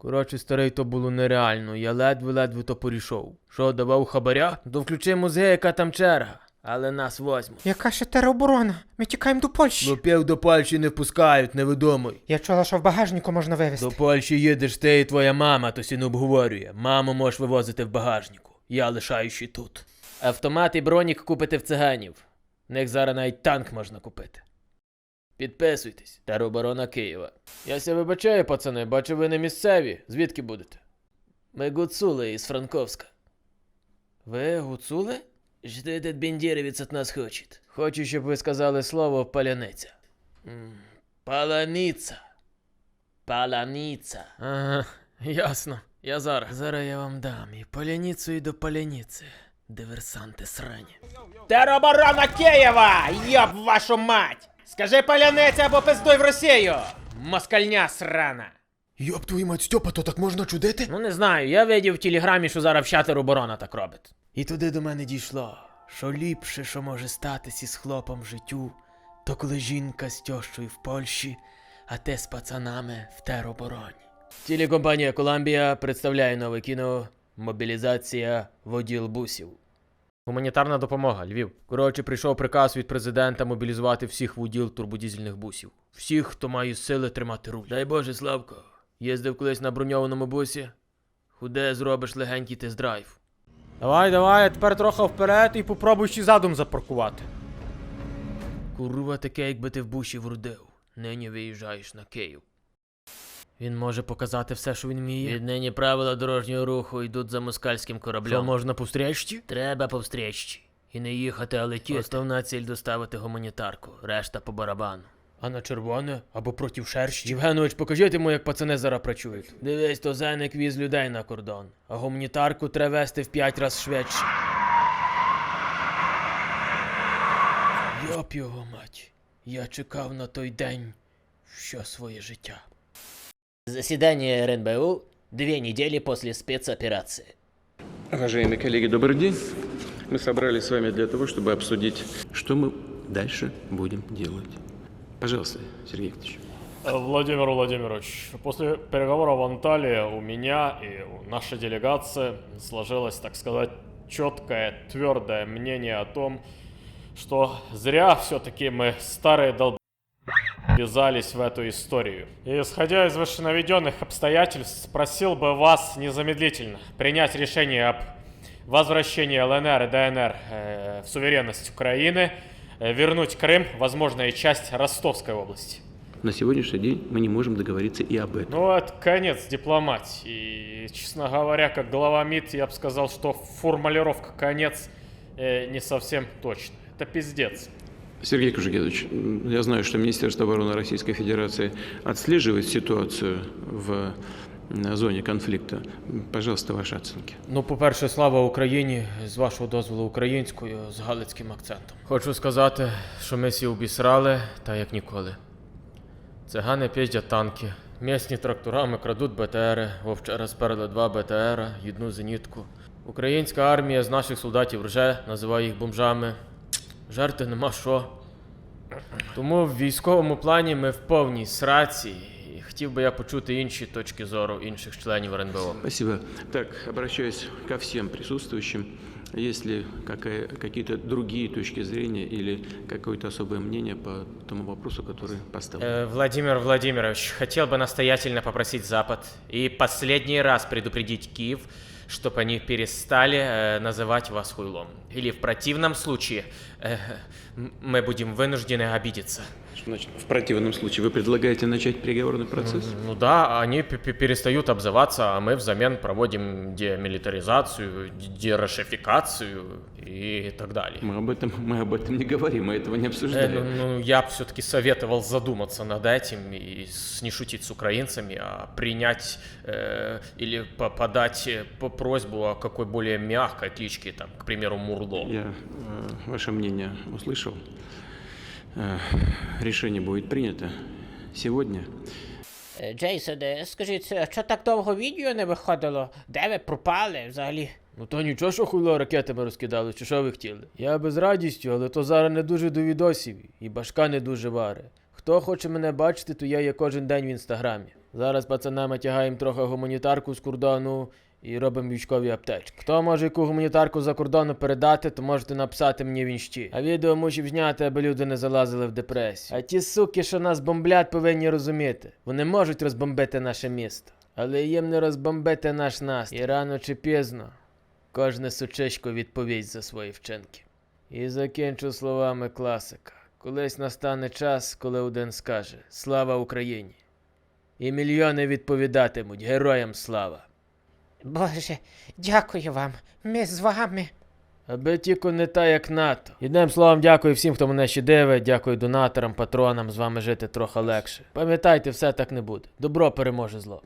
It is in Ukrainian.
Коротше, старий, то було нереально, я ледве-ледве то порішов. Що, давав хабаря? То включи музей, яка там черга. Але нас возьмуть. Яка ще тероборона? Ми тікаємо до Польщі. Лупів до Польщі не впускають, не видумуй. Я чула, що в багажнику можна вивезти. До Польщі їдеш ти і твоя мама, то сі не обговорює. Маму можеш вивозити в багажнику. Я лишаюся тут. Автомат і бронік купите в циганів. В них зараз навіть танк можна купити. Підписуйтесь. Тероборона Києва. Я ся вибачаю, пацани, бачу ви не місцеві. Звідки будете? Ми гуцули із Франковська. Ви гуцули? Що этот бендєрівець від нас хоче? Хочу, щоб ви сказали слово паляниця. Паланиця. Паляниця. Ага, ясно. Я зараз. Зараз я вам дам і паляницю, і до паляниці. Диверсанти срані. Тероборона Києва! Йоб вашу мать! Скажи паляниця або пиздуй в Росію! Москальня срана! Йоп твою мать, Стьопа, то так можна чудити? Ну не знаю, я видів в телеграмі, що зараз вся тероборона так робить. І туди до мене дійшло, що ліпше, що може статись із хлопом в життю, то коли жінка з тьощою в Польщі, а те з пацанами в теробороні. Телекомпанія Коламбія представляє нове кіно Мобілізація воділ бусів. Гуманітарна допомога, Львів. Коротше, прийшов приказ від президента мобілізувати всіх воділ турбодізельних бусів. Всіх, хто має сили тримати руль. Дай Боже, Славко. Їздив колись на броньованому бусі. Худе зробиш легенький тест-драйв. Давай, давай, а тепер трохи вперед і попробуй ще задом запаркувати. Курва таке, якби ти в буші вродив. Нині виїжджаєш на Київ. Він може показати все, що він вміє. Віднині правила дорожнього руху йдуть за москальським кораблем. Що можна повстречті? Треба по встречці. І не їхати, а летіти. Основна ціль доставити гуманітарку, решта по барабану. А на червоне або проти шерші? Євгенович, покажіть йому, як пацани зараз працюють. Дивись, то зеник віз людей на кордон, а гуманітарку треба вести в п'ять раз швидше. Йоп його мать. Я чекав на той день все своє життя. Заседание РНБУ две недели после спецоперации. Уважаемые коллеги, добрый день. Мы собрались с вами для того, чтобы обсудить, что мы дальше будем делать. Пожалуйста, Сергей Викторович. Владимир Владимирович, после переговоров в Анталии у меня и у нашей делегации сложилось, так сказать, четкое, твердое мнение о том, что зря все-таки мы старые долб ввязались в эту историю. И исходя из вышенаведенных обстоятельств, просил бы вас незамедлительно принять решение об возвращении ЛНР и ДНР э, в суверенность Украины, э, вернуть Крым, возможно, и часть Ростовской области. На сегодняшний день мы не можем договориться и об этом. Ну, это конец дипломатии. И, честно говоря, как глава МИД, я бы сказал, что формулировка «конец» э, не совсем точно. Это пиздец. Сергей Кужегедович, я знаю, что Министерство обороны Российской Федерации отслеживает ситуацию в м, зоне конфликта. Пожалуйста, ваши оценки. Ну, по-перше, слава Україні, з вашого дозволу українською, з галицьким акцентом. Хочу сказати, що ми всі обісрали, та як ніколи. Цигани піздять танки, місні тракторами крадуть БТРи, вовчара сперли два БТРа, одну зенітку. Українська армія з наших солдатів рже, називає їх бомжами. Жарти нема що. Тому в військовому плані ми в повній сраці. І хотів би я почути інші точки зору інших членів РНБО. Спасибо. Так, обращаюсь ко всем присутствующим. Есть ли какая, какие-то другие точки зрения или какое-то особое мнение по тому вопросу, который поставлен? Э, Владимир Владимирович, хотел бы настоятельно попросить Запад и последний раз предупредить Киев, чтобы они перестали э, называть вас хуйлом. Или в противном случае э, мы будем вынуждены обидеться. Что значит, в противном случае вы предлагаете начать переговорный процесс? Ну да, они перестают обзываться, а мы взамен проводим демилитаризацию, д- дерошификацию и так далее. Мы об этом, мы об этом не говорим, мы этого не Э, обсуждаем. ну, ну, я все-таки советовал задуматься над этим и не шутить с украинцами, а принять э, или по- подать э, по просьбу о какой более мягкой кличке, там, к примеру, Мурло. Я э, ваше мнение услышал. Э, решение будет принято сегодня. Е, Джейсоне, скажіть, а що так довго відео не виходило? Де ви пропали взагалі? Ну то нічого, що хуйло ракетами розкидали, чи що ви хотіли? Я би з радістю, але то зараз не дуже до відосів, і башка не дуже варе. Хто хоче мене бачити, то я є кожен день в інстаграмі. Зараз пацанами тягаємо трохи гуманітарку з кордону і робимо військові аптечки. Хто може яку гуманітарку за кордону передати, то можете написати мені в інщі. А відео мусив зняти, аби люди не залазили в депресію. А ті суки, що нас бомблять, повинні розуміти. Вони можуть розбомбити наше місто. Але їм не розбомбити наш настрій. І рано чи пізно кожне сучечко відповість за свої вчинки. І закінчу словами класика. Колись настане час, коли один скаже Слава Україні! І мільйони відповідатимуть Героям слава! Боже, дякую вам. Ми з вами. Аби тільки не та, як НАТО. Єдним словом, дякую всім, хто мене ще дивить, дякую донаторам, патронам, з вами жити трохи легше. Пам'ятайте, все так не буде. Добро переможе зло.